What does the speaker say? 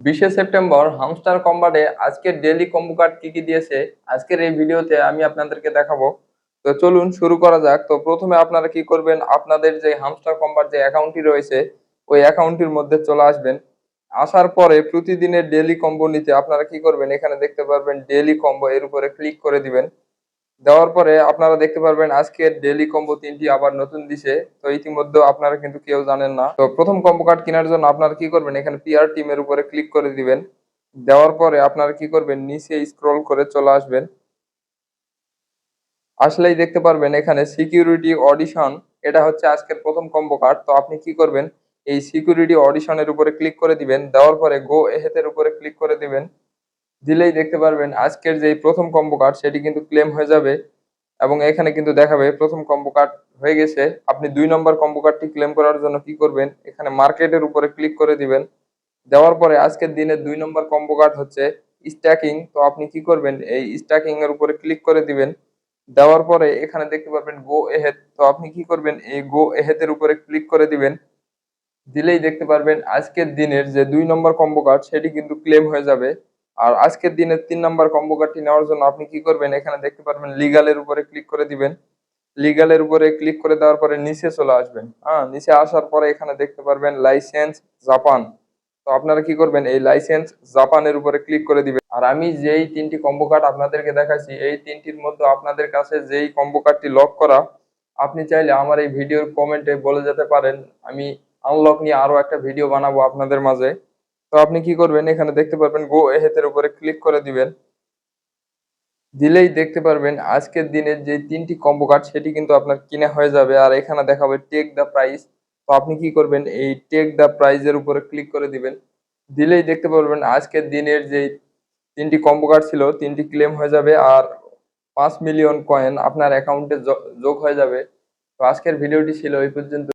বিশে September hamster কম্বাটে আজকের daily combo card কি কি দিয়েছে, আজকের এই ভিডিওতে আমি আপনাদেরকে দেখাবো। তো চলুন শুরু করা যাক। তো প্রথমে আপনারা কি করবেন, আপনাদের যে হামস্টার কম্বার যে অ্যাকাউন্টটি রয়েছে, ওই অ্যাকাউন্টটির মধ্যে চলে আসবেন। আসার পরে প্রতিদিনের ডেইলি কম্বো নিতে আপনারা কি করবেন, এখানে দেখতে পারবেন ডেইলি কম্বো এর উপরে ক্লিক করে দিবেন। দেওয়ার পরে আপনারা দেখতে পারবেন আজকের ডেইলি কম্বো তিনটি আবার নতুন দিছে। তো ইতিমধ্যে আপনারা কিন্তু কেউ জানেন না। তো প্রথম কম্বো কার্ড কেনার জন্য আপনারা কি করবেন? এখানে পিআর টিমের উপরে ক্লিক করে দিবেন। দেওয়ার পরে আপনারা কি করবেন? নিচে স্ক্রল করে চলে আসবেন। আসলেই দেখতে পারবেন এখানে সিকিউরিটি অডিশন এটা হচ্ছে আজকের প্রথম কম্বো কার্ড তো আপনি কি করবেন? এই সিকিউরিটি অডিশনের উপরে ক্লিক করে দিবেন। দেওয়ার পরে গো এহেতের উপরে ক্লিক করে দিবেন। দিলেই দেখতে পারবেন আজকের যে প্রথম কম্বো কার্ড সেটি কিন্তু ক্লেম হয়ে যাবে এবং এখানে কিন্তু দেখাবে প্রথম কম্বো কার্ড হয়ে গেছে। আপনি দুই নম্বর কম্বো কার্ডটি ক্লেম করার জন্য কি করবেন? এখানে মার্কেটের উপরে ক্লিক করে দিবেন। দেওয়ার পরে আজকের দিনে দুই নম্বর কম্বো কার্ড হচ্ছে স্ট্যাকিং তো আপনি কি করবেন? এই স্ট্যাকিং এর উপরে ক্লিক করে দিবেন। দেওয়ার পরে এখানে দেখতে পারবেন গো এহেদ তো আপনি কি করবেন? এই গো এহেদের উপরে ক্লিক করে দিবেন। দিলেই দেখতে পারবেন আজকের দিনের যে দুই নম্বর কম্বো কার্ড সেটি কিন্তু ক্লেম হয়ে যাবে। আর আজকের দিনের তিন নম্বর কম্বো কার্ডটি নেওয়ার জন্য আপনি কি করবেন? এখানে দেখতে পারবেন লিগালের উপরে ক্লিক করে দিবেন। লিগালের উপরে ক্লিক করে দেওয়ার পরে নিচে চলে আসবেন। হ্যাঁ নিচে আসার পরে এখানে দেখতে পারবেন লাইসেন্স জাপান তো আপনারা কি করবেন? এই লাইসেন্স জাপানের উপরে ক্লিক করে দিবেন। আর আমি যেই তিনটি কম্বো কার্ড আপনাদেরকে দেখাচ্ছি, এই তিনটির মধ্যে আপনাদের কাছে যেই কম্বো কার্ডটি লক করা, আপনি চাইলে আমার এই ভিডিওর কমেন্টে বলে যেতে পারেন। আমি আনলক নিয়ে আরও একটা ভিডিও বানাবো আপনাদের মাঝে। তো আপনি কি করবেন? এখানে দেখতে পারবেন গো এহেতের উপরে ক্লিক করে দিবেন। দিলেই দেখতে পারবেন আজকের দিনের যে তিনটি কম্বো কার্ড সেটি কিন্তু আপনার কিনে হয়ে যাবে। আর এখানে দেখাবে টেক দ্য প্রাইস তো আপনি কি করবেন? এই টেক দ্য প্রাইজের উপরে ক্লিক করে দিবেন। দিলেই দেখতে পারবেন আজকের দিনের যে তিনটি কম্বো কার্ড ছিল, তিনটি ক্লেম হয়ে যাবে। আর পাঁচ মিলিয়ন কয়েন আপনার অ্যাকাউন্টে যোগ হয়ে যাবে। তো আজকের ভিডিওটি ছিল এই পর্যন্ত।